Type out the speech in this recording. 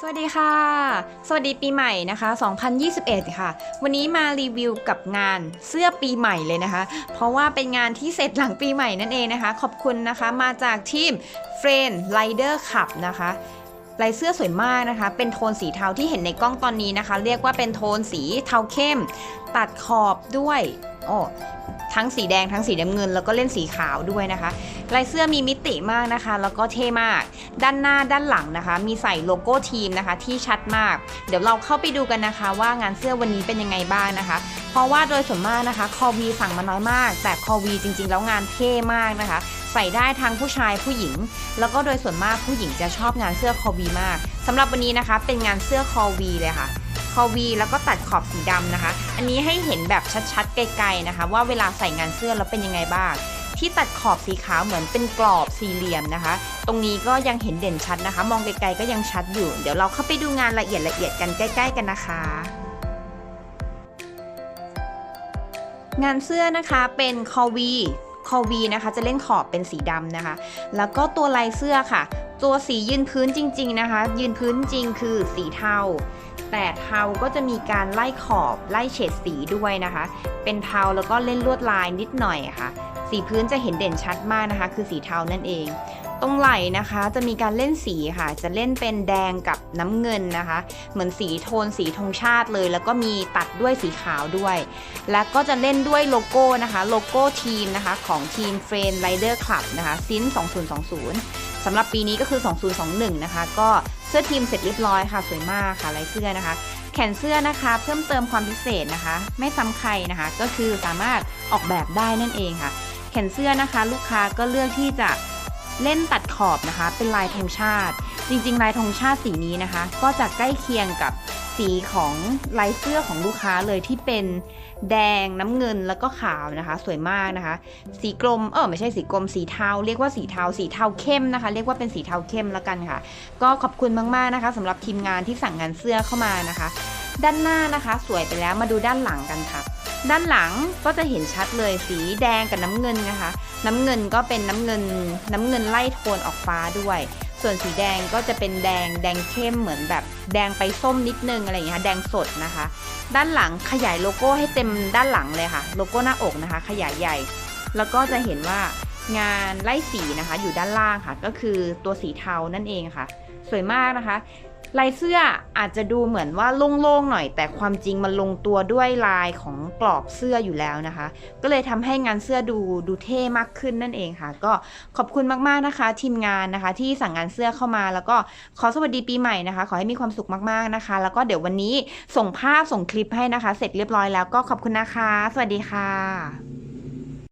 สวัสดีค่ะ สวัสดีปีใหม่นะคะ 2021 ค่ะ วันนี้มารีวิวกับงานเสื้อปีใหม่เลยนะคะ เพราะว่าเป็นงานที่เสร็จหลังปีใหม่นั่นเองนะคะ ขอบคุณนะคะ มาจากทีม f r i e n d Rider Club นะคะ ลายเสื้อสวยมากนะคะ เป็นโทนสีเทาที่เห็นในกล้องตอนนี้นะคะ เรียกว่าเป็นโทนสีเทาเข้ม ตัดขอบด้วยโอ้ทั้งสีแดงทั้งสีน้ำเงิน แล้วก็เล่นสีขาวด้วยนะคะลายเสื้อมีมิติมากนะคะ แล้วก็เท่มาก ด้านหน้าด้านหลังนะคะ มีใส่โลโก้ทีมนะคะ ที่ชัดมาก เดี๋ยวเราเข้าไปดูกันนะคะ ว่างานเสื้อวันนี้เป็นยังไงบ้างนะคะ เพราะว่าโดยส่วนมากนะคะ คอวีสั่งมาน้อยมาก แต่คอวีจริง ๆ แล้วงานเท่มากนะคะ ใส่ได้ทั้งผู้ชายผู้หญิง แล้วก็โดยส่วนมากผู้หญิงจะชอบงานเสื้อคอวีมากสำหรับวันนี้นะคะ เป็นงานเสื้อคอวีเลยค่ะคอวีแล้วก็ตัดขอบสีดำนะคะ อันนี้ให้เห็นแบบชัดๆไกลๆนะคะ ว่าเวลาใส่งานเสื้อแล้วเป็นยังไงบ้างที่ตัดขอบสีขาวเหมือนเป็นกรอบสี่เหลี่ยมนะคะ ตรงนี้ก็ยังเห็นเด่นชัดนะคะ มองไกลๆก็ยังชัดอยู่ เดี๋ยวเราเข้าไปดูงานละเอียดละเอียดกันใกล้ ๆ กันนะคะ งานเสื้อนะคะเป็นคอวี คอวีนะคะ จะเล่นขอบเป็นสีดำนะคะ แล้วก็ตัวลายเสื้อค่ะ ตัวสียืนพื้นจริง ๆนะคะ ยืนพื้นจริงคือสีเทา แต่เทาก็จะมีการไล่ขอบไล่เฉดสีด้วยนะคะ เป็นเทาแล้วก็เล่นลวดลายนิดหน่อยค่ะ สีพื้นจะเห็นเด่นชัดมากนะคะ คือสีเทานั่นเอง ตรงไหล่นะคะจะมีการเล่นสีค่ะ จะเล่นเป็นแดงกับน้ำเงินนะคะ เหมือนสีโทนสีธงชาติเลย แล้วก็มีตัดด้วยสีขาวด้วย และก็จะเล่นด้วยโลโก้นะคะ โลโก้ทีมนะคะของทีมเฟรน Rider Club นะคะซิน2020สำหรับปีนี้ก็คือ 2021 นะคะ ก็เสื้อทีมเสร็จเรียบร้อยค่ะ สวยมากค่ะลายเสื้อนะคะ แขนเสื้อนะคะเพิ่มเติมความพิเศษนะคะ ไม่ซ้ำใครนะคะ ก็คือสามารถออกแบบได้นั่นเองค่ะ แขนเสื้อนะคะ ลูกค้าก็เลือกที่จะ เล่นตัดขอบนะคะ เป็นลายธงชาติ จริง ๆ ลายธงชาติสีนี้นะคะ ก็จะใกล้เคียงกับสีของลายเสื้อของลูกค้าเลยที่เป็นแดงน้ำเงินแล้วก็ขาวนะคะ สวยมากนะคะ สีกลมเออไม่ใช่สีกลมสีเทาเรียกว่าสีเทาสีเทาเข้มนะคะ เรียกว่าเป็นสีเทาเข้มแล้วกันค่ะ ก็ขอบคุณมากๆนะคะสำหรับทีมงานที่สั่งงานเสื้อเข้ามานะคะ ด้านหน้านะคะ สวยไปแล้วมาดูด้านหลังกันค่ะ ด้านหลังก็จะเห็นชัดเลยสีแดงกับน้ำเงินนะคะ น้ำเงินก็เป็นน้ำเงินน้ำเงินไล่โทนออกฟ้าด้วย ส่วนสีแดงก็จะเป็นแดงแดงเข้มเหมือนแบบแดงไปส้มนิดนึงอะไรอย่างเงี้ยแดงสดนะคะ ด้านหลังขยายโลโก้ให้เต็มด้านหลังเลยค่ะ โลโก้หน้าอกนะคะ ขยายใหญ่ แล้วก็จะเห็นว่างานไล่สีนะคะอยู่ด้านล่างค่ะ ก็คือตัวสีเทานั่นเองค่ะ สวยมากนะคะ ลายเสื้ออาจจะดูเหมือนว่าโล่งๆหน่อย แต่ความจริงมันลงตัวด้วยลายของกรอบเสื้ออยู่แล้วนะคะ ก็เลยทำให้งานเสื้อดูดูเท่มากขึ้นนั่นเองค่ะ ก็ขอบคุณมากๆนะคะ ทีมงานนะคะ ที่สั่งงานเสื้อเข้ามา แล้วก็ขอสวัสดีปีใหม่นะคะ ขอให้มีความสุขมากๆนะคะ แล้วก็เดี๋ยววันนี้ส่งภาพส่งคลิปให้นะคะ เสร็จเรียบร้อยแล้วก็ขอบคุณนะคะ สวัสดีค่ะ